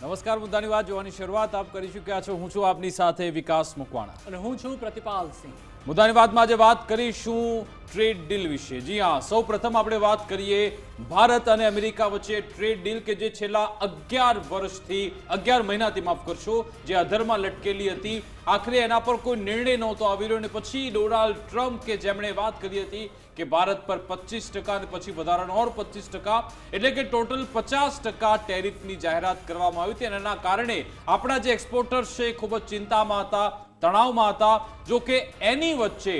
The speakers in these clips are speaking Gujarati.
નમસ્કાર મુદ્દાની વાત જોવાની શરૂઆત આપ કરી ચૂક્યા છો. હું છું આપની સાથે વિકાસ મકવાણા. અને હું છું પ્રતિપાલ સિંહ. મુદ્દાની વાતમાં આજે વાત કરીશું ટ્રેડ ડીલ વિશે. જી હા સૌ પ્રથમ આપણે વાત કરીએ ભારત અને અમેરિકા વચ્ચે ટ્રેડ ડીલ કે જે છેલ્લા અગિયાર વર્ષથી અગિયાર મહિનાથી માફ કરશો જે અધરમાં લટકેલી હતી. આખરે એના પર કોઈ નિર્ણય નહોતો આવી રહ્યો અને પછી ડોનાલ્ડ ટ્રમ્પ કે જેમણે વાત કરી હતી કે ભારત પર પચીસ ટકા અને પછી વધારાનો ઓર પચીસ ટકા એટલે કે ટોટલ પચાસ ટકા ટેરિફની જાહેરાત કરવામાં આવી હતી અને એના કારણે આપણા જે એક્સપોર્ટર્સ છે એ ખૂબ જ ચિંતામાં હતા, તણાવમાં હતા. જો કે એની વચ્ચે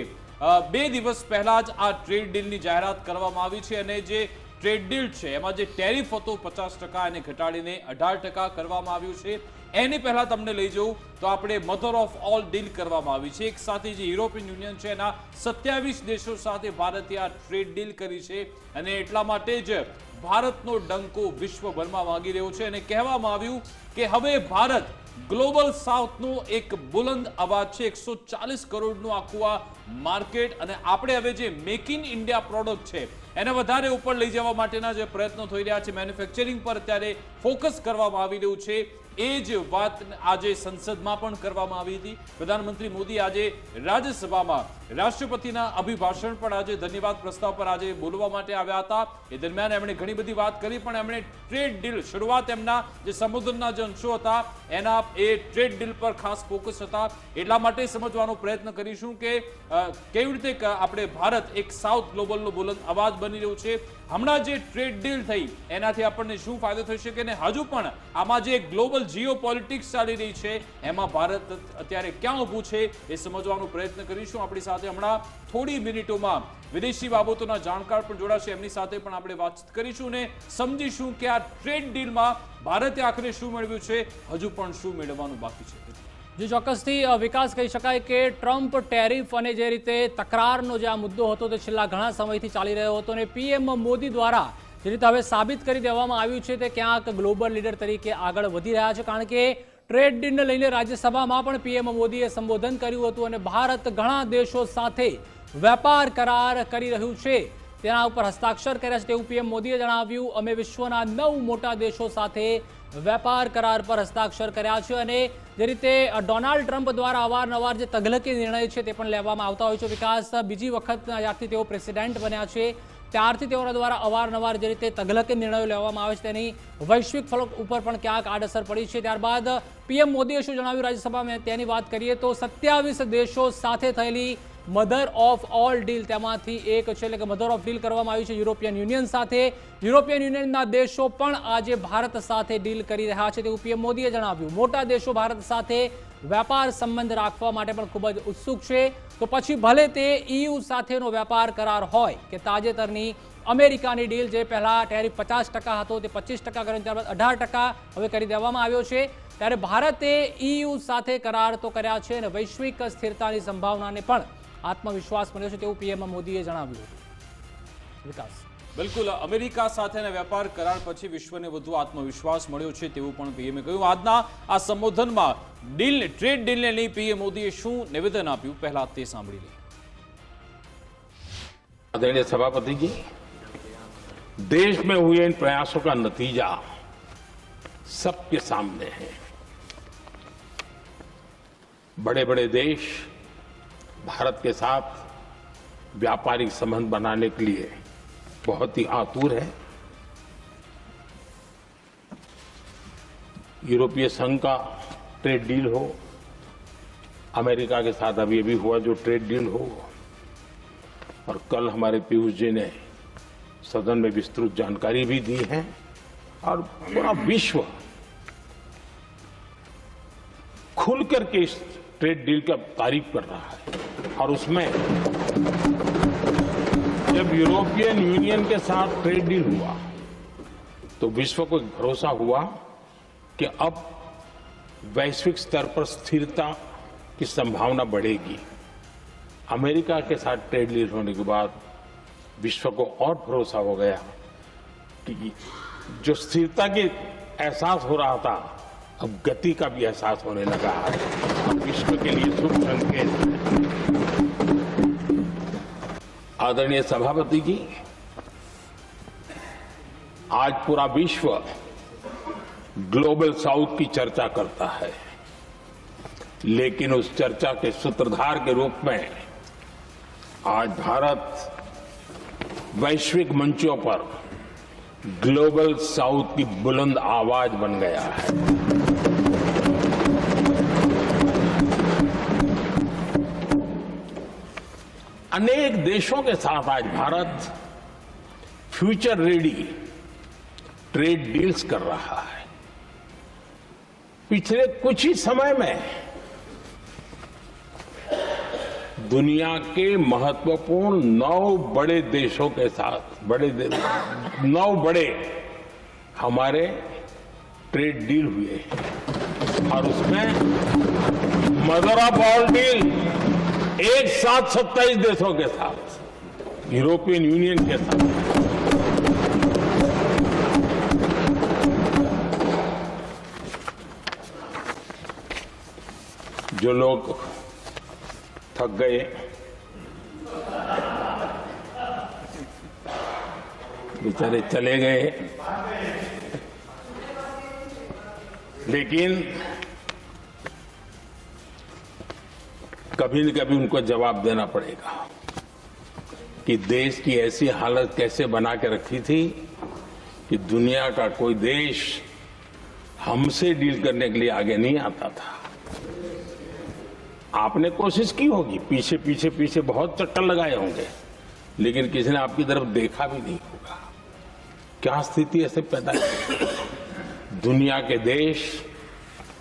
બે દિવસ પહેલા જ આ ટ્રેડ ડીલની જાહેરાત કરવામાં આવી છે અને જે ટ્રેડ ડીલ છે. એમાં જે ટેરિફ હતો પચાસ ટકા એને ઘટાડીને અઢાર ટકા કરવામાં આવ્યું છે. એની પહેલા તમને લઈ જવું તો આપણે મધર ઓફ ઓલ ડીલ કરવામાં આવી છે. એક સાથે જે યુરોપિયન યુનિયન છે, એના સત્યાવીસ દેશો સાથે ભારતે આ ટ્રેડ ડીલ કરી છે અને એટલા માટે જ ભારતનો ડંકો વિશ્વભરમાં વાગી રહ્યો છે. અને કહેવામાં આવ્યું કે હવે ભારત ગ્લોબલ સાઉથનો એક બુલંદ અવાજ છે. એકસો ચાલીસ કરોડનું આખું આ માર્કેટ અને આપણે હવે જે મેક ઇન ઇન્ડિયા પ્રોડક્ટ છે એને વધારે ઉપર લઈ જવા માટેના જે પ્રયત્નો થઈ રહ્યા છે મેન્યુફેક્ચરિંગ પર અત્યારે ફોકસ કરવામાં આવી રહ્યું છે. એ જ વાત આજે સંસદમાં પણ કરવામાં આવી હતી. પ્રધાનમંત્રી મોદી આજે રાજ્યસભામાં રાષ્ટ્રપતિના અભિભાષણ પણ આજે ધન્યવાદ પ્રસ્તાવ પર આજે બોલવા માટે આવ્યા હતા. એ દરમિયાન એમણે ઘણી બધી વાત કરી, પણ એમણે ટ્રેડ ડીલ શરૂઆત એમના જે સંબોધનના જે અંશો હતા, એના એ ટ્રેડ ડીલ પર ખાસ ફોકસ હતા. એટલા માટે સમજવાનો પ્રયત્ન કરીશું કે કેવી રીતે આપણે ભારત એક સાઉથ ગ્લોબલનો બુલંદ અવાજ બની રહ્યું છે. હમણાં જે ટ્રેડ ડીલ થઈ, એનાથી આપણને શું ફાયદો થઈ શકે ને હજુ પણ આમાં જે ગ્લોબલ જીઓ પોલિટિક્સ ચાલી રહી છે, એમાં ભારત અત્યારે ક્યાં ઊભું છે એ સમજવાનો પ્રયત્ન કરીશું. આપણી સાથે હમણાં થોડી મિનિટોમાં વિદેશી બાબતોના જાણકાર પણ જોડાશે. એમની સાથે પણ આપણે વાતચીત કરીશું ને સમજીશું કે આ ટ્રેડ ડીલમાં ભારતે આખરે શું મેળવ્યું છે. હજુ પણ શું મેળવવાનું બાકી છે. જે ચોક્કસથી વિકાસ કહી શકાય કે ટ્રમ્પ ટેરિફ અને જે રીતે તકરારનો જે આ મુદ્દો હતો તે છેલ્લા ઘણા સમયથી ચાલી રહ્યો હતો અને પીએમ મોદી દ્વારા જે રીતે હવે સાબિત કરી દેવામાં આવ્યું છે તે ક્યાંક ગ્લોબલ લીડર તરીકે આગળ વધી રહ્યા છે. કારણ કે ટ્રેડ ડીલને લઈને રાજ્યસભામાં પણ પીએમ મોદીએ સંબોધન કર્યું હતું અને ભારત ઘણા દેશો સાથે વેપાર કરાર કરી રહ્યું છે. તેના ઉપર હસ્તાક્ષર કર્યા છે તેવું પીએમ મોદીએ જણાવ્યું. અમે વિશ્વના નવ મોટા દેશો સાથે વેપાર કરાર પર હસ્તાક્ષર કર્યા છે અને જે રીતે ડોનાલ્ડ ટ્રમ્પ દ્વારા અવારનવાર જે તગલકી નિર્ણય છે તે પણ લેવામાં આવતા હોય છે. વિકાસ બીજી વખત જ્યારથી તેઓ પ્રેસિડેન્ટ બન્યા છે, ત્યારથી તેઓના દ્વારા અવારનવાર જે રીતે તગલકી નિર્ણયો લેવામાં આવે છે, તેની વૈશ્વિક ફલક ઉપર પણ ક્યાંક આડઅસર પડી છે. ત્યારબાદ પીએમ મોદીએ શું જણાવ્યું રાજ્યસભામાં? તેની વાત કરીએ તો સત્યાવીસ દેશો સાથે થયેલી મધર ઓફ ઓલ ડીલ. તેમાંથી એક છે, એટલે કે મધર ઓફ ડીલ કરવામાં આવી છે યુરોપિયન યુનિયન સાથે. યુરોપિયન યુનિયનના દેશો પણ આજે ભારત સાથે ડીલ કરી રહ્યા છે તેવું પીએમ મોદીએ જણાવ્યું. મોટા દેશો ભારત સાથે વેપાર સંબંધ રાખવા માટે પણ ખૂબ જ ઉત્સુક છે. તો પછી ભલે તે ઇયુ સાથેનો વેપાર કરાર હોય કે તાજેતરની અમેરિકાની ડીલ જે પહેલા ટેરિફ પચાસ ટકા હતો તે પચીસ ટકા કર્યો, ત્યારબાદ અઢાર ટકા હવે કરી દેવામાં આવ્યો છે. ત્યારે ભારતે ઈયુ સાથે કરાર તો કર્યા છે અને વૈશ્વિક સ્થિરતાની સંભાવનાને પણ આત્મવિશ્વાસ મળ્યો છે તેવું પીએમ મોદીએ જણાવ્યું હતું વિકાસ બિલકુલ અમેરિકા સાથેના વેપાર કરાર પછી વિશ્વને વધુ આત્મવિશ્વાસ મળ્યો છે તેવું પણ પીએમએ કહ્યું આજના આ સંબોધનમાં ડીલ ટ્રેડ ડીલને લઈ પીએમ મોદીએ શું નિવેદન આપ્યું પહેલા તે સાંભળી લઈએ आदरणीय सभापति जी देश में हुए इन प्रयासों का नतीजा सबके सामने है बड़े बड़े देश भारत के साथ व्यापारिक संबंध बनाने के लिए बहुत ही आतुर है। यूरोपीय संघ का ट्रेड डील हो, अमेरिका के साथ अभी अभी हुआ जो ट्रेड डील हो, और कल हमारे पीयूष जी ने सदन में विस्तृत जानकारी भी दी है, और पूरा विश्व खुल करके इस ट्रेड डील का तारीफ़ कर रहा है। और उसमें जब यूरोपियन यूनियन के साथ ट्रेड डील हुआ तो विश्व को भरोसा हुआ कि अब वैश्विक स्तर पर स्थिरता की संभावना बढ़ेगी। अमेरिका के साथ ट्रेड डील होने के बाद विश्व को और भरोसा हो गया कि जो स्थिरता की एहसास हो रहा था, अब गति का भी एहसास होने लगा। अब विश्व के लिए शुभ संकेत। आदरणीय सभापति जी, आज पूरा विश्व ग्लोबल साउथ की चर्चा करता है। लेकिन उस चर्चा के सूत्रधार के रूप में आज भारत वैश्विक मंचों पर ग्लोबल साउथ की बुलंद आवाज़ बन गया है। अनेक देशों के साथ आज Bharat future ready trade deals कर रहा है। पिछले कुछ ही समय में दुनिया के महत्वपूर्ण नौ बड़े देशों के साथ, बड़े नौ बड़े हमारे ट्रेड डील हुए। और उसमें मदर ऑफ़ ऑल डील एक साथ सत्ताईस देशों के साथ, यूरोपियन यूनियन के साथ। जो लोग थक गए, बेचारे चले गए। लेकिन कभी न कभी उनको जवाब देना पड़ेगा कि देश की ऐसी हालत कैसे बना के रखी थी कि दुनिया का कोई देश हमसे डील करने के लिए आगे नहीं आता था। आपने कोशिश की होगी, पीछे पीछे पीछे बहुत चक्कर लगाए होंगे, लेकिन किसी ने आपकी तरफ़ देखा भी नहीं होगा। क्या स्थिति ऐसे पैदा की? दुनिया के देश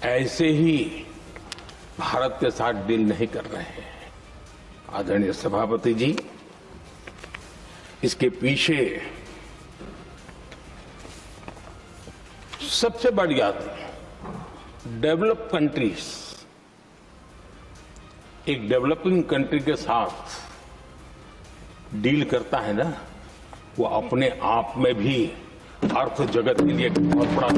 ऐसे ही भारत के साथ डील नहीं कर रहे हैं। आदरणीय सभापति जी, इसके पीछे सबसे बड़ी बात डेवलप कंट्रीज़, एक डेवलपिंग कंट्री के साथ डील करता है ना, वो अपने आप में भी अर्थ जगत के लिए बहुत बड़ा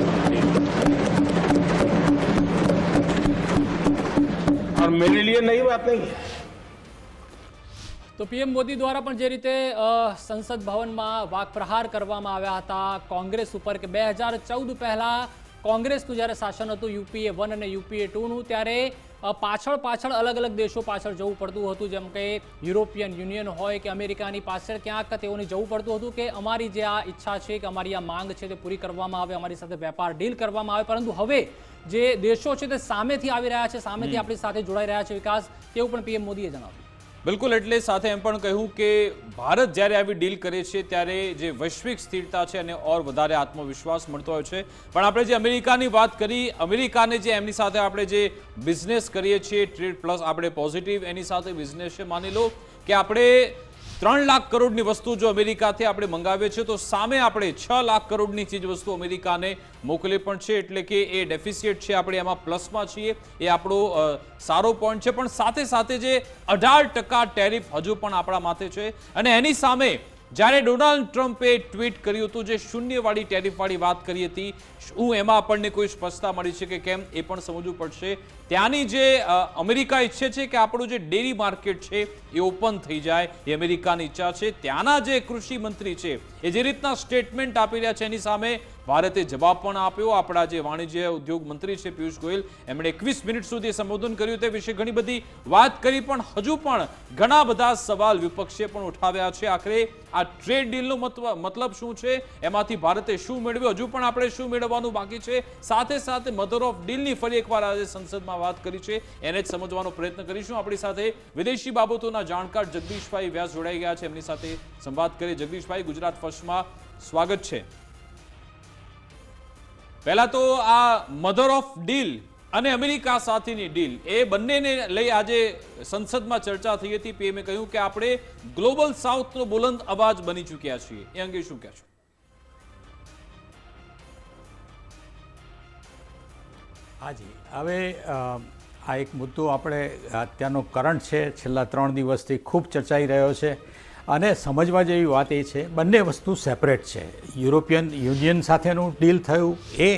और मेरे लिए नई बात नहीं है તો પીએમ મોદી દ્વારા પણ જે રીતે અ, સંસદ ભવનમાં વાકપ્રહાર કરવામાં આવ્યા હતા કોંગ્રેસ ઉપર કે બે હજાર ચૌદ પહેલાં કોંગ્રેસનું જ્યારે શાસન હતું યુપીએ વન અને યુપીએ ટુનું ત્યારે અ, પાછળ પાછળ અલગ અલગ દેશો પાછળ જવું પડતું હતું જેમ કે યુરોપિયન યુનિયન હોય કે અમેરિકાની પાછળ ક્યાંક તેઓને જવું પડતું હતું કે અમારી જે આ ઈચ્છા છે કે અમારી આ માંગ છે તે પૂરી કરવામાં આવે અમારી સાથે વેપાર ડીલ કરવામાં આવે. પરંતુ હવે જે દેશો છે તે સામેથી આવી રહ્યા છે સામેથી આપણી સાથે જોડાઈ રહ્યા છે વિકાસ તેવું પણ પીએમ મોદીએ જણાવ્યું. બિલકુલ, એટલે સાથે એમ પણ કહ્યું કે ભારત જ્યારે આવી ડીલ કરે છે, ત્યારે જે વૈશ્વિક સ્થિરતા છે અને ઓર વધારે આત્મવિશ્વાસ મળતો હોય છે. પણ આપણે જે અમેરિકાની વાત કરી, અમેરિકાને જે એમની સાથે આપણે જે બિઝનેસ કરીએ છીએ ટ્રેડ પ્લસ આપણે પોઝિટિવ એની સાથે બિઝનેસ છે, માની લો કે આપણે ત્રણ લાખ કરોડની વસ્તુ જો અમેરિકાથી આપણે મંગાવીએ છીએ, તો સામે આપણે છ લાખ કરોડની ચીજ વસ્તુ અમેરિકાને મોકલી પણ છે, એટલે કે એ ડેફિસિટ છે આપણે એમાં પ્લસમાં છીએ. એ આપણો સારો પોઈન્ટ છે, પણ સાથે સાથે જે અઢાર ટકા ટેરિફ હજુ પણ આપણા માથે છે. અને એની સામે જ્યારે ડોનાલ્ડ ટ્રમ્પે ટ્વીટ કર્યું હતું જે શૂન્યવાળી ટેરિફવાળી વાત કરી હતી, શું એમાં આપણને કોઈ સ્પષ્ટતા મળી છે કે કેમ એ પણ સમજવું પડશે. ત્યાંની જે અમેરિકા ઈચ્છે છે કે આપણું જે ડેરી માર્કેટ છે એ ઓપન થઈ જાય, એ અમેરિકાની ઈચ્છા છે. ત્યાંના જે કૃષિ મંત્રી છે એ જે રીતના સ્ટેટમેન્ટ આપી રહ્યા છે એની સામે ભારતે જવાબ પણ આપ્યો. આપણા જે વાણિજ્ય ઉદ્યોગ મંત્રી છે પિયુષ ગોયલ, એમણે એકવીસ મિનિટ સુધી સંબોધન કર્યું તે વિશે ઘણી બધી વાત કરી, પણ હજુ પણ ઘણા બધા સવાલ વિપક્ષે પણ ઉઠાવ્યા છે. આખરે આ ટ્રેડ ડીલનો મતલબ શું છે? એમાંથી ભારતે શું મેળવ્યું? હજુ પણ આપણે શું મેળવવાનું બાકી છે? સાથે સાથે મધર ઓફ ડીલની ફરી એકવાર આજે સંસદમાં વાત કરી છે. એને જ સમજવાનો પ્રયત્ન કરીશું. આપણી સાથે વિદેશી બાબતોના જાણકાર જગદીશભાઈ વ્યાસ જોડાઈ ગયા છે. એમની સાથે સંવાદ કરી જગદીશભાઈ, ગુજરાત ફર્સ્ટમાં સ્વાગત છે. પહેલા તો આ મધર ઓફ ડીલ અને અમેરિકા સાથેની ડીલ એ બંનેને લઈ આજે સંસદમાં ચર્ચા થઈ હતી. પીએમએ કહ્યું કે આપણે ગ્લોબલ સાઉથનો બુલંદ અવાજ બની ચૂક્યા છીએ. એ અંગે શું કહેશો? હાજી, હવે આ એક મુદ્દો આપણે અત્યારનો કરંટ છે. છેલ્લા ત્રણ દિવસથી ખૂબ ચર્ચાઈ રહ્યો છે. અને સમજવા જેવી વાત એ છે, બંને વસ્તુ સેપરેટ છે. યુરોપિયન યુનિયન સાથેનું ડીલ થયું, એ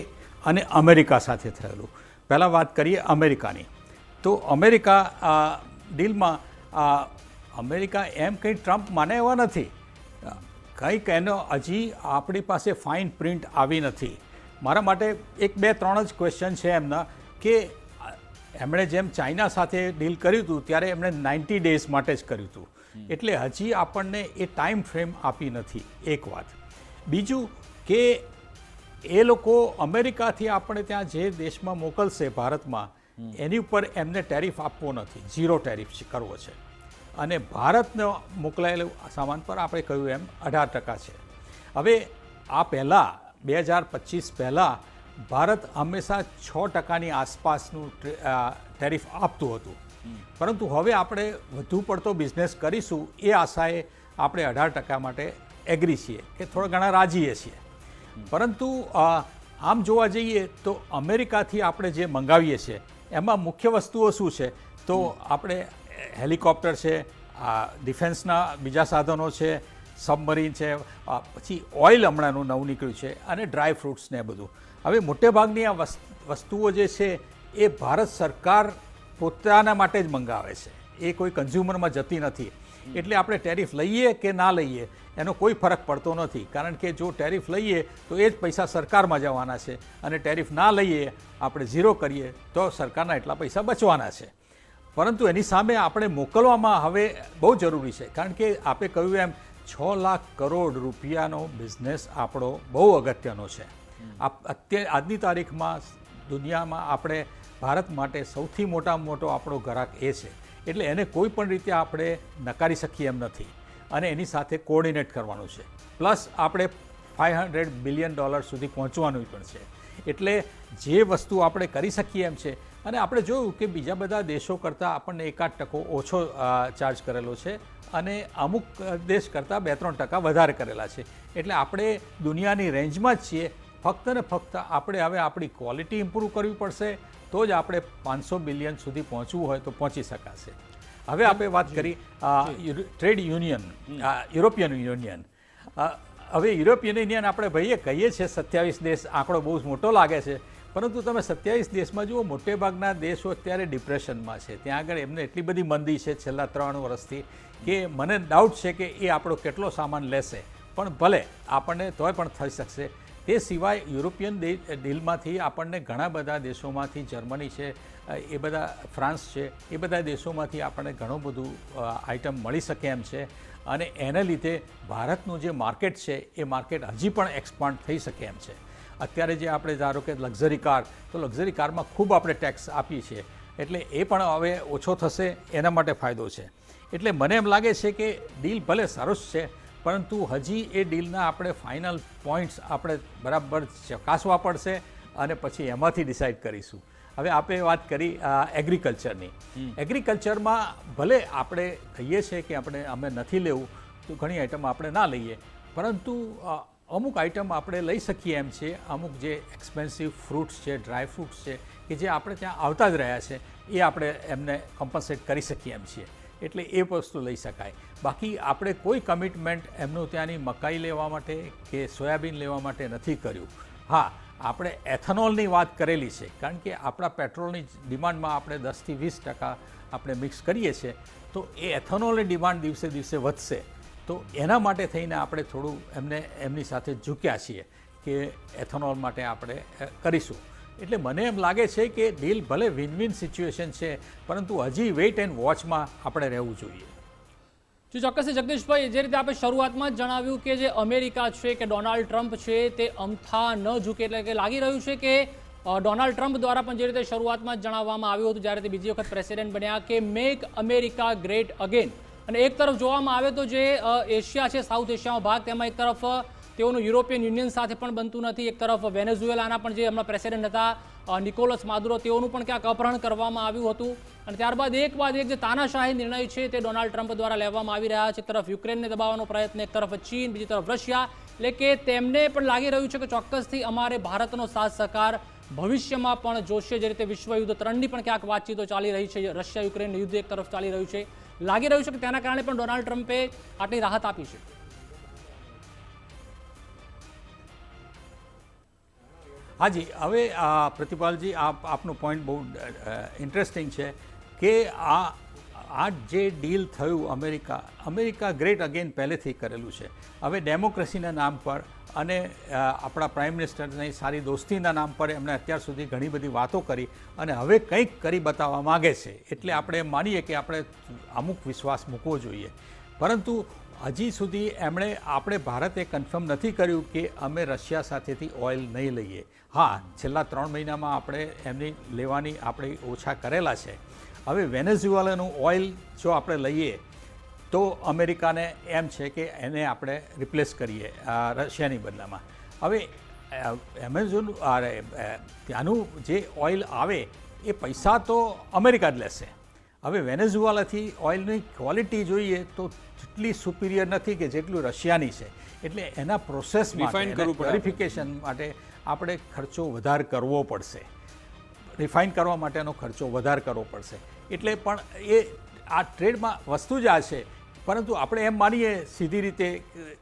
અને અમેરિકા સાથે થયેલું. પહેલાં વાત કરીએ અમેરિકાની તો અમેરિકા ડીલમાં અમેરિકા એમ કંઈ ટ્રમ્પ માને એવા નથી. કંઈક એનો હજી આપણી પાસે ફાઇન પ્રિન્ટ આવી નથી. મારા માટે એક બે ત્રણ જ ક્વેશ્ચન છે એમના કે એમણે જેમ ચાઇના સાથે ડીલ કર્યું હતું, ત્યારે એમણે નાઇન્ટી ડેઝ માટે જ કર્યું હતું. એટલે હજી આપણને એ ટાઈમ ફ્રેમ આપી નથી. એક વાત. બીજું કે એ લોકો અમેરિકાથી આપણે ત્યાં જે દેશમાં મોકલશે ભારતમાં એની ઉપર એમને ટેરિફ આપવો નથી. ઝીરો ટેરિફ કરવો છે. અને ભારતનો મોકલાયેલો સામાન પર આપણે કહ્યું એમ અઢાર ટકા છે. હવે આ પહેલાં બે હજાર પચીસ પહેલાં ભારત હંમેશા છ ટકાની આસપાસનું ટેરિફ આપતું હતું. પરંતુ હવે આપણે વધુ પડતો બિઝનેસ કરીશું એ આશાએ આપણે અઢાર ટકા માટે એગ્રી છીએ કે થોડા ઘણા રાજીએ છીએ. પરંતુ આમ જોવા જઈએ તો અમેરિકાથી આપણે જે મંગાવીએ છીએ, એમાં મુખ્ય વસ્તુઓ શું છે? તો આપણે હેલિકોપ્ટર છે, આ ડિફેન્સના બીજા સાધનો છે, સબમરીન છે પછી ઓઇલ હમણાંનું નવું નીકળ્યું છે અને ડ્રાય ફ્રૂટ્સ ને બધું. હવે મોટેભાગની આ વસ- વસ્તુઓ જે છે એ ભારત સરકાર પોતાના માટે જ મંગાવે છે. એ કોઈ કન્ઝ્યુમરમાં જતી નથી. એટલે આપણે ટેરિફ લઈએ કે ના લઈએ, એનો કોઈ ફરક પડતો નથી. કારણ કે જો ટેરિફ લઈએ, તો એ જ પૈસા સરકારમાં જવાના છે. અને ટેરિફ ના લઈએ, આપણે ઝીરો કરીએ, તો સરકારના એટલા પૈસા બચવાના છે. પરંતુ એની સામે આપણે મોકલવામાં હવે બહુ જરૂરી છે. કારણ કે આપે કહ્યું એમ, છ લાખ કરોડ રૂપિયાનો બિઝનેસ આપણો બહુ અગત્યનો છે. અત્યારે આજની તારીખમાં દુનિયામાં આપણે ભારત માટે સૌથી મોટામાં મોટો આપણો ગ્રાહક એ છે. એટલે એને કોઈ પણ રીતે આપણે નકારી શકીએ એમ નથી. અને એની સાથે કોઓર્ડિનેટ કરવાનું છે. પ્લસ આપણે ફાઇવ હંડ્રેડ બિલિયન ડોલર સુધી પહોંચવાનું પણ છે. એટલે જે વસ્તુ આપણે કરી શકીએ એમ છે. અને આપણે જોયું કે બીજા બધા દેશો કરતાં આપણને એકાદ ટકો ઓછો ચાર્જ કરેલો છે. અને અમુક દેશ કરતાં બે ત્રણ ટકા વધારે કરેલા છે. એટલે આપણે દુનિયાની રેન્જમાં જ છીએ. ફક્ત ને ફક્ત આપણે હવે આપણી ક્વોલિટી ઇમ્પ્રૂવ કરવી પડશે. તો જ આપણે પાંચસો બિલિયન સુધી પહોંચવું હોય તો પહોંચી શકાશે. હવે આપણે વાત કરી ટ્રેડ યુનિયન યુરોપિયન યુનિયન. હવે યુરોપિયન યુનિયન આપણે ભાઈએ કહીએ છીએ સત્યાવીસ દેશ આંકડો બહુ જ મોટો લાગે છે. પરંતુ તમે સત્યાવીસ દેશમાં જુઓ મોટેભાગના દેશો અત્યારે ડિપ્રેશનમાં છે. ત્યાં આગળ એમને એટલી બધી મંદી છે છેલ્લા ત્રણ વર્ષથી કે મને ડાઉટ છે કે એ આપણો કેટલો સામાન લેશે. પણ ભલે આપણને તોય પણ થઈ શકશે. તે સિવાય યુરોપિયન ડીલમાંથી આપણને ઘણા બધા દેશોમાંથી જર્મની છે એ બધા ફ્રાન્સ છે, એ બધા દેશોમાંથી આપણને ઘણું બધું આઇટમ મળી શકે એમ છે. અને એને લીધે ભારતનું જે માર્કેટ છે, એ માર્કેટ હજી પણ એક્સપાન્ડ થઈ શકે એમ છે. અત્યારે જે આપણે ધારો કે લક્ઝરી કાર, તો લક્ઝરી કારમાં ખૂબ આપણે ટેક્સ આપીએ છીએ. એટલે એ પણ હવે ઓછો થશે, એના માટે ફાયદો છે. એટલે મને એમ લાગે છે કે ડીલ ભલે સરસ છે પરંતુ હજી એ ડીલના આપણે ફાઇનલ પોઈન્ટ્સ આપણે બરાબર ચકાસવા પડશે અને પછી એમાંથી ડિસાઇડ કરીશું. હવે આપણે વાત કરી એગ્રીકલ્ચરની એગ્રીકલ્ચરમાં ભલે આપણે કહીએ છીએ કે આપણે અમે નથી લેવું તો ઘણી આઇટમ આપણે ના લઈએ. પરંતુ અમુક આઈટમ આપણે લઈ શકીએ એમ છે. અમુક જે એક્સપેન્સિવ ફ્રૂટ્સ છે ડ્રાય ફ્રૂટ્સ છે કે જે આપણે ત્યાં આવતા જ રહ્યા છે એ આપણે એમને કમ્પન્સેટ કરી શકીએ એમ છીએ. એટલે એ વસ્તુ લઈ શકાય. બાકી આપણે કોઈ કમિટમેન્ટ એમનું ત્યાંની મકાઈ લેવા માટે કે સોયાબીન લેવા માટે નથી કર્યું. હા, આપણે એથેનોલની વાત કરેલી છે, કારણ કે આપણા પેટ્રોલની ડિમાન્ડમાં આપણે દસથી વીસ ટકા આપણે મિક્સ કરીએ છીએ, તો એ એથેનોલની ડિમાન્ડ દિવસે દિવસે વધશે. તો એના માટે થઈને આપણે થોડું એમને, એમની સાથે ઝૂક્યા છીએ કે એથેનોલ માટે આપણે કરીશું. એટલે મને એમ લાગે છે કે ડીલ ભલે વિન વિન સિચ્યુએશન છે, પરંતુ હજી વેઇટ એન્ડ વોચમાં આપણે રહેવું જોઈએ. જો, ચોક્કસ જગદીશભાઈ, જે રીતે આપણે શરૂઆતમાં જ જણાવ્યું કે જે અમેરિકા છે, કે ડોનાલ્ડ ટ્રમ્પ છે, તે અમથા ન ઝૂકે એટલે કે લાગી રહ્યું છે કે ડોનાલ્ડ ટ્રમ્પ દ્વારા પણ જે રીતે શરૂઆતમાં જ જણાવવામાં આવ્યું હતું, જ્યારે તે બીજી વખત પ્રેસિડેન્ટ બન્યા કે મેક અમેરિકા ગ્રેટ અગેન અને એક તરફ જોવામાં આવે તો જે એશિયા છે સાઉથ એશિયાનો ભાગ, તેમાં એક તરફ તેઓનું યુરોપિયન યુનિયન સાથે પણ બનતું નથી. એક તરફ વેનેઝુએલાના પણ જે હમણાં પ્રેસિડેન્ટ હતા નિકોલસ માદુરો, તેઓનું પણ ક્યાંક અપહરણ કરવામાં આવ્યું હતું. અને ત્યારબાદ એક બાદ એક જે તાનાશાહી નિર્ણય છે તે ડોનાલ્ડ ટ્રમ્પ દ્વારા લેવામાં આવી રહ્યા છે. એક તરફ યુક્રેનને દબાવવાનો પ્રયત્ન, એક તરફ ચીન, બીજી તરફ રશિયા. એટલે કે તેમને પણ લાગી રહ્યું છે કે ચોક્કસથી અમારે ભારતનો સાથ સહકાર ભવિષ્યમાં પણ જોશે. જે રીતે વિશ્વયુદ્ધ ત્રણની પણ ક્યાંક વાતચીતો ચાલી રહી છે. રશિયા યુક્રેન યુદ્ધ એક તરફ ચાલી રહ્યું છે. લાગી રહ્યું છે કે તેના કારણે પણ ડોનાલ્ડ ટ્રમ્પે આટલી રાહત આપી છે. હાજી, હવે આ પ્રતિપાલજી, આપ, આપનું પોઈન્ટ બહુ ઇન્ટરેસ્ટિંગ છે કે આ આ જે ડીલ થયું અમેરિકા અમેરિકા ગ્રેટ અગેન પહેલેથી કરેલું છે. હવે ડેમોક્રેસીના નામ પર અને આપણા પ્રાઇમ મિનિસ્ટરની સારી દોસ્તીના નામ પર એમણે અત્યાર સુધી ઘણી બધી વાતો કરી અને હવે કંઈક કરી બતાવવા માગે છે. એટલે આપણે માનીએ કે આપણે અમુક વિશ્વાસ મૂકવો જોઈએ. પરંતુ હજી સુધી એમણે, આપણે ભારતે કન્ફર્મ નથી કર્યું કે અમે રશિયા સાથેથી ઓઇલ નહીં લઈએ. હા, છેલ્લા ત્રણ મહિનામાં આપણે એમની લેવાની આપણે ઓછા કરેલા છે. હવે વેનેઝુએલાનું ઓઇલ જો આપણે લઈએ, તો અમેરિકાને એમ છે કે એને આપણે રિપ્લેસ કરીએ રશિયાની બદલામાં. હવે એમેઝોન ત્યાંનું જે ઓઇલ આવે, એ પૈસા તો અમેરિકા જ લેશે. હવે વેનેઝુઆલાથી ઓઇલની ક્વોલિટી જોઈએ તો એટલી સુપિરિયર નથી કે જેટલું રશિયાની છે. એટલે એના પ્રોસેસ વેરિફિકેશન માટે આપણે ખર્ચો વધારે કરવો પડશે. રિફાઇન કરવા માટેનો ખર્ચો વધારે કરવો પડશે. એટલે પણ એ આ ટ્રેડમાં વસ્તુ જ આ છે પરંતુ આપણે એમ માનીએ સીધી રીતે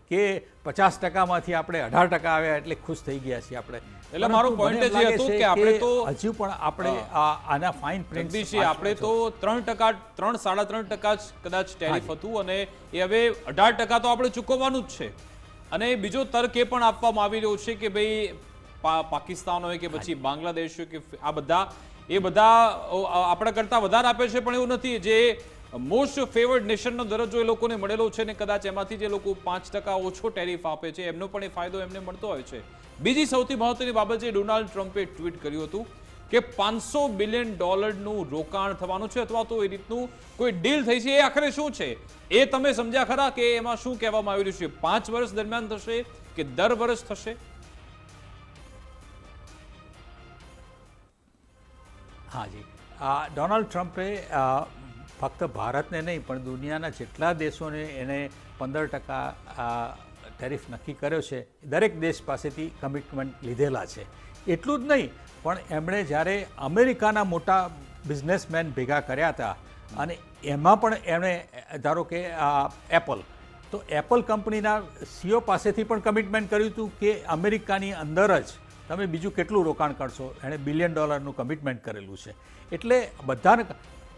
કે પચાસ ટકામાંથી આપણે અઢાર ટકા આવ્યા એટલે ખુશ થઈ ગયા છીએ આપણે. એટલે મારો પોઈન્ટ જે હતો કે આપણે તો- હજુ પણ આપણે આના ફાઇન પ્રિન્ટ આપણે તો ત્રણ ટકા ત્રણ સાડા ત્રણ ટકા જ કદાચ ટેરિફ હતું અને એ હવે અઢાર ટકા તો આપણે ચૂકવવાનું જ છે. અને બીજો તર્ક એ પણ આપવામાં આવી રહ્યો છે કે ભાઈ પાકિસ્તાન હોય કે પછી બાંગ્લાદેશ હોય કે આ બધા એ બધા આપણા કરતાં વધારે આપે છે પણ એવું નથી. જે મોસ્ટ ફેવર્ડ નેશનનો દરજ્જો એ લોકોને મળેલો છે ને કદાચ એમાંથી જે લોકો પાંચ ટકા ઓછો ટેરિફ આપે છે, એમનો પણ એ ફાયદો એમને મળતો હોય છે. બીજી સૌથી મહત્વની બાબત છે ડોનાલ્ડ ટ્રમ્પે ટ્વીટ કર્યું હતું કે પાંચસો બિલિયન ડોલરનું રોકાણ થવાનું છે અથવા તો એ રીતનું કોઈ ડીલ થઈ છે, એ આખરે શું છે? એ તમે સમજ્યા ખરા કે એમાં શું કહેવામાં આવી રહ્યું છે? પાંચ વર્ષ દરમિયાન થશે કે દર વર્ષ થશે? હાજી આ ડોનાલ્ડ ટ્રમ્પે ફક્ત ભારતને નહીં, પણ દુનિયાના જેટલા દેશોને એને પંદર ટકા ટેરિફ નક્કી કર્યો છે, દરેક દેશ પાસેથી કમિટમેન્ટ લીધેલા છે. એટલું જ નહીં, પણ એમણે જ્યારે અમેરિકાના મોટા બિઝનેસમેન ભેગા કર્યા હતા અને એમાં પણ એમણે ધારો કે એપલ તો એપલ કંપનીના સીઓ પાસેથી પણ કમિટમેન્ટ કર્યું હતું કે અમેરિકાની અંદર જ તમે બીજું કેટલું રોકાણ કરશો? એણે બિલિયન ડોલરનું કમિટમેન્ટ કરેલું છે. એટલે બધાને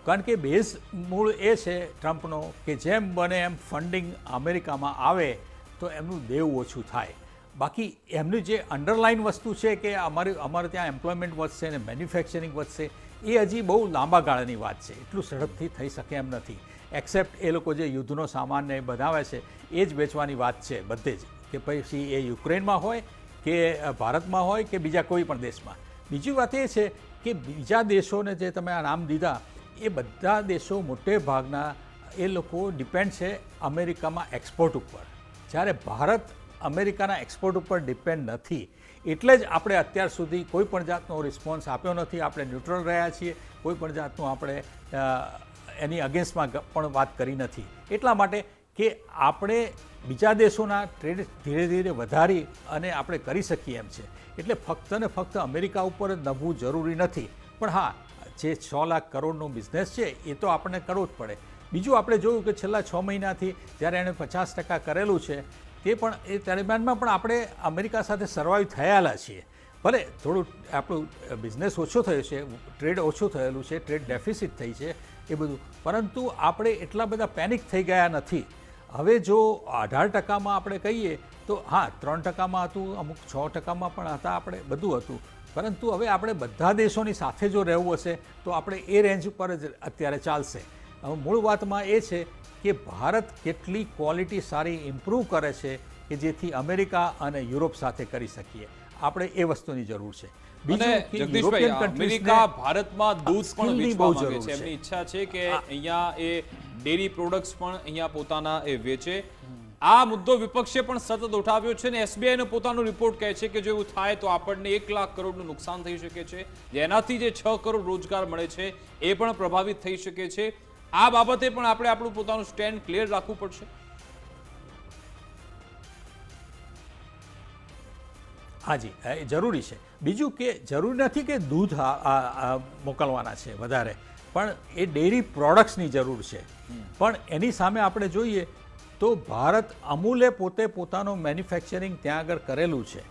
કારણ કે બેઝ મૂળ એ છે ટ્રમ્પનો કે જેમ બને એમ ફંડિંગ અમેરિકામાં આવે તો એમનું દેવ ઓછું થાય. બાકી એમની જે અંડરલાઇન વસ્તુ છે કે અમારી, અમારે ત્યાં એમ્પ્લોયમેન્ટ વધશે ને મેન્યુફેક્ચરિંગ વધશે, એ હજી બહુ લાંબા ગાળાની વાત છે. એટલું ઝડપથી થઈ શકે એમ નથી. એક્સેપ્ટ એ લોકો જે યુદ્ધનો સામાન ને બનાવે છે, એ જ વેચવાની વાત છે બધે જ. કે પછી એ યુક્રેનમાં હોય કે ભારતમાં હોય કે બીજા કોઈ પણ દેશમાં. બીજી વાત એ છે કે બીજા દેશોને જે તમે આ નામ દીધા એ બધા દેશો મોટે ભાગના એ લોકો ડિપેન્ડ છે અમેરિકામાં એક્સપોર્ટ ઉપર. જ્યારે ભારત અમેરિકાના એક્સપોર્ટ ઉપર ડિપેન્ડ નથી, એટલે જ આપણે અત્યાર સુધી કોઈ પણ જાતનો રિસ્પોન્સ આપ્યો નથી. આપણે ન્યુટ્રલ રહ્યા છીએ, કોઈ પણ જાતનું આપણે એની અગેન્સ્ટમાં પણ વાત કરી નથી. એટલા માટે કે આપણે બીજા દેશોના ટ્રેડ ધીરે ધીરે વધારી અને આપણે કરી શકીએ એમ છે. એટલે ફક્ત ને ફક્ત અમેરિકા ઉપર જ નભવું જરૂરી નથી. પણ હા જે છ લાખ કરોડનો બિઝનેસ છે, એ તો આપણને કરવો જ પડે. બીજું આપણે જોયું કે છેલ્લા છ મહિનાથી જ્યારે એણે પચાસ ટકા કરેલું છે, તે પણ એ દરમિયાનમાં પણ આપણે અમેરિકા સાથે સર્વાઈવ થયેલા છીએ. ભલે થોડું આપણું બિઝનેસ ઓછો થયો છે ટ્રેડ ઓછું થયેલું છે ટ્રેડ ડેફિસિટ થઈ છે, એ બધું. પરંતુ આપણે એટલા બધા પેનિક થઈ ગયા નથી. હવે જો અઢાર ટકામાં આપણે કહીએ તો હા, ત્રણ ટકામાં હતું, અમુક છ ટકામાં પણ હતા, આપણે બધું હતું. પરંતુ હવે આપણે બધા દેશોની સાથે જો રહેવું હશે, તો આપણે એ રેન્જ ઉપર જ અત્યારે ચાલશે. હવે મૂળ વાતમાં એ છે કે ભારત કેટલી ક્વોલિટી સારી ઇમ્પ્રૂવ કરે છે કે જેથી અમેરિકા અને યુરોપ સાથે કરી શકીએ. આપણે એ વસ્તુની જરૂર છે. જગદીશભાઈ અમેરિકા ભારતમાં દૂધ પણ વેચવા માંગે છે. એમની ઈચ્છા છે કે અહીંયા એ ડેરી પ્રોડક્ટ્સ પણ અહીંયા પોતાના એ વેચે. આ મુદ્દો વિપક્ષે પણ સતત ઉઠાવ્યો છે ને એસબીઆઈ નો પોતાનો રિપોર્ટ કહે છે કે જો એવું થાય તો આપણને એક લાખ કરોડનું નુકસાન થઈ શકે છે. જેનાથી જે છ કરોડ રોજગાર મળે છે એ પણ પ્રભાવિત થઈ શકે છે. આ બાબતે પણ આપણે આપણું પોતાનું સ્ટેન્ડ ક્લિયર રાખવું પડશે. હાજી એ જરૂરી છે. બીજું કે જરૂરી નથી કે દૂધ મોકલવાના છે વધારે પણ એ ડેરી પ્રોડક્ટ્સની જરૂર છે. પણ એની સામે આપણે જોઈએ તો ભારત અમૂલે પોતે પોતાનું મેન્યુફેક્ચરિંગ ત્યાં આગળ કરેલું છે.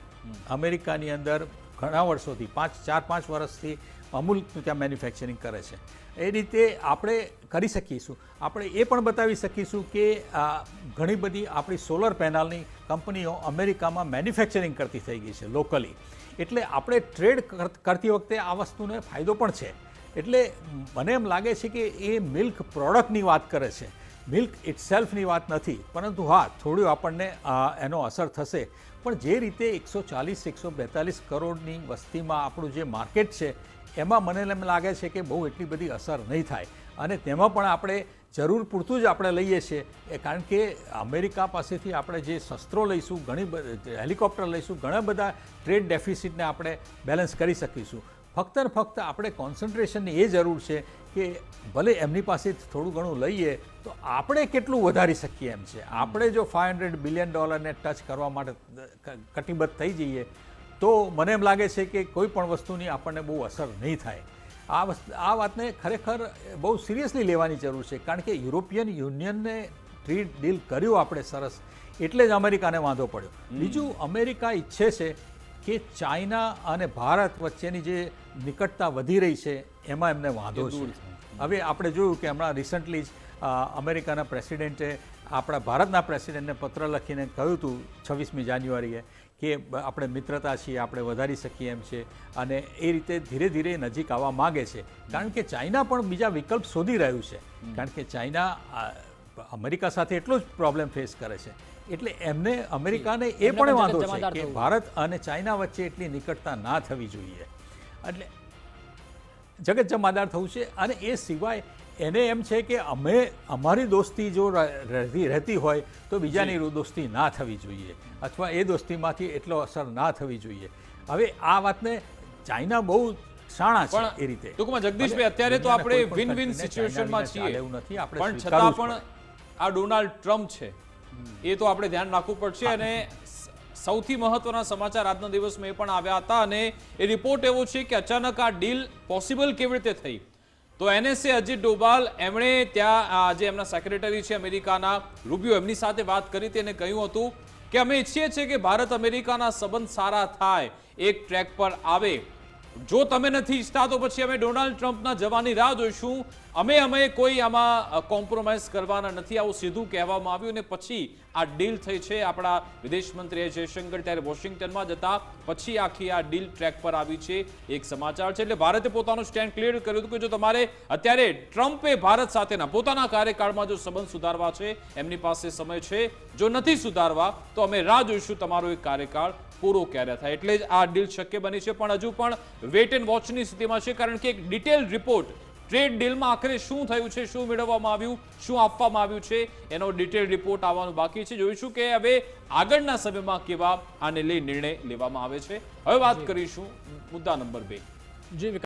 અમેરિકાની અંદર ઘણા વર્ષોથી પાંચ ચાર પાંચ વર્ષથી અમૂલનું ત્યાં મેન્યુફેક્ચરિંગ કરે છે. એ રીતે આપણે કરી શકીશું. આપણે એ પણ બતાવી શકીશું કે ઘણી બધી આપણી સોલર પેનલની કંપનીઓ અમેરિકામાં મેન્યુફેક્ચરિંગ કરતી થઈ ગઈ છે લોકલી એટલે આપણે ટ્રેડ કરતી વખતે આ વસ્તુને ફાયદો પણ છે. એટલે મને એમ લાગે છે કે એ મિલ્ક પ્રોડક્ટની વાત કરે છે. મિલ્ક ઇટસેલ્ફની વાત નથી, પરંતુ હા, થોડું આપણને એનો અસર થશે. પણ જે રીતે એકસો ચાલીસ, એકસો બેતાલીસ કરોડની વસ્તીમાં આપણું જે માર્કેટ છે એમાં મને એમ લાગે છે કે બહુ એટલી બધી અસર નહીં થાય. અને તેમાં પણ આપણે જરૂર પૂરતું જ આપણે લઈએ છીએ. એ કારણ કે અમેરિકા પાસેથી આપણે જે શસ્ત્રો લઈશું, ઘણી હેલિકોપ્ટર લઈશું, ઘણા બધા ટ્રેડ ડેફિસિટને આપણે બેલેન્સ કરી શકીશું. ફક્ત ને ફક્ત આપણે કોન્સન્ટ્રેશનની એ જરૂર છે કે ભલે એમની પાસે થોડું ઘણું લઈએ, તો આપણે કેટલું વધારી શકીએ એમ છે. આપણે જો ફાઇવ હંડ્રેડ બિલિયન ડોલરને ટચ કરવા માટે કટિબદ્ધ થઈ જઈએ તો મને એમ લાગે છે કે કોઈ પણ વસ્તુની આપણને બહુ અસર નહીં થાય. આ વસ્તુ આ વાતને ખરેખર બહુ સિરિયસલી લેવાની જરૂર છે કારણ કે યુરોપિયન યુનિયનને ટ્રીટ ડીલ કર્યું આપણે સરસ એટલે જ અમેરિકાને વાંધો પડ્યો. બીજું અમેરિકા ઈચ્છે છે કે ચાઇના અને ભારત વચ્ચેની જે નિકટતા વધી રહી છે એમાં એમને વાંધો છે. હવે આપણે જોયું કે હમણાં રિસન્ટલી જ અમેરિકાના પ્રેસિડેન્ટે આપણા ભારતના પ્રેસિડેન્ટને પત્ર લખીને કહ્યું હતું છવ્વીસમી જાન્યુઆરીએ કે આપણે મિત્રતા છીએ આપણે વધારી શકીએ એમ છે. અને એ રીતે ધીરે ધીરે નજીક આવવા માગે છે. કારણ કે ચાઇના પણ બીજા વિકલ્પ શોધી રહ્યું છે. કારણ કે ચાઇના અમેરિકા સાથે એટલો જ પ્રોબ્લેમ ફેસ કરે છે. એટલે એમને અમેરિકાને એ પણ વાંધો છે કે ભારત અને ચાઇના વચ્ચે એટલી નિકટતા ના થવી જોઈએ. એટલે જગત જમાદાર થવું છે. અને એ સિવાય એને એમ છે કે અમે અમારી દોસ્તી જો રહેતી રહેતી હોય તો બીજાની દોસ્તી ના થવી જોઈએ. અથવા એ દોસ્તીમાંથી એટલો અસર ના થવી જોઈએ. હવે આ વાતને ચાઇના બહુ શાણા છે પણ એ રીતે. ટૂંકમાં જગદીશભાઈ અત્યારે તો આપણે વિન વિન સિચ્યુએશનમાં છીએ. એવું નથી, આપણે પણ છતાં પણ આ ડોનાલ્ડ ટ્રમ્પ છે એ તો આપણે ધ્યાન રાખવું પડશે અને સૌથી મહત્વના સમાચાર આજના દિવસમાં એ પણ આવ્યા હતા અને એ રિપોર્ટ એવો છે કે અચાનક આ ડીલ પોસિબલ કેવી રીતે થઈ? તો એનએસએ અજીત ડોભાલ, એમણે ત્યાં જે એમના સેક્રેટરી છે અમેરિકાના, રૂબિયો એમની સાથે વાત કરી હતી અને કહ્યું હતું કે અમે ઈચ્છીએ છીએ કે ભારત અમેરિકાના સંબંધ સારા થાય, એક ટ્રેક પર આવે. જો તમે નથી ઈચ્છતા, તો પછી અમે ડોનાલ્ડ ટ્રમ્પના જવાની રાહ જોઈશું. અમે અમે કોઈ આમાં કોમ્પ્રોમાઇઝ કરવાના નથી. આવું સીધું કહેવામાં આવ્યું અને પછી આ ડીલ થઈ છે. આપણા વિદેશ મંત્રી જયશંકર ત્યારે વોશિંગ્ટનમાં જતા પછી આખી આ ડીલ ટ્રેક પર આવી છે એક સમાચાર છે. એટલે ભારતે પોતાનું સ્ટેન્ડ ક્લિયર કર્યું હતું કે જો તમારે અત્યારે ટ્રમ્પે ભારત સાથેના પોતાના કાર્યકાળમાં જો સંબંધ સુધારવા છે, એમની પાસે સમય છે. જો નથી સુધારવા, તો અમે રાહ જોઈશું તમારો એક કાર્યકાળ. પૂરો ક્યારે થાય. એટલે જ આ ડીલ શક્ય બની છે. પણ હજુ પણ વેટ એન્ડ વોચની સ્થિતિમાં છે. કારણ કે એક ડિટેલ રિપોર્ટ ટ્રેડ ડીલમાં આખરે શું થયું છે શું મેળવવામાં આવ્યું શું આપવામાં આવ્યું છે એનો ડિટેલ રિપોર્ટ આવવાનું બાકી છે. જોઈશું કે હવે આગળના સમયમાં કેવા આને લઈ નિર્ણય લેવામાં આવે છે. હવે વાત કરીશું મુદ્દા નંબર બે. જી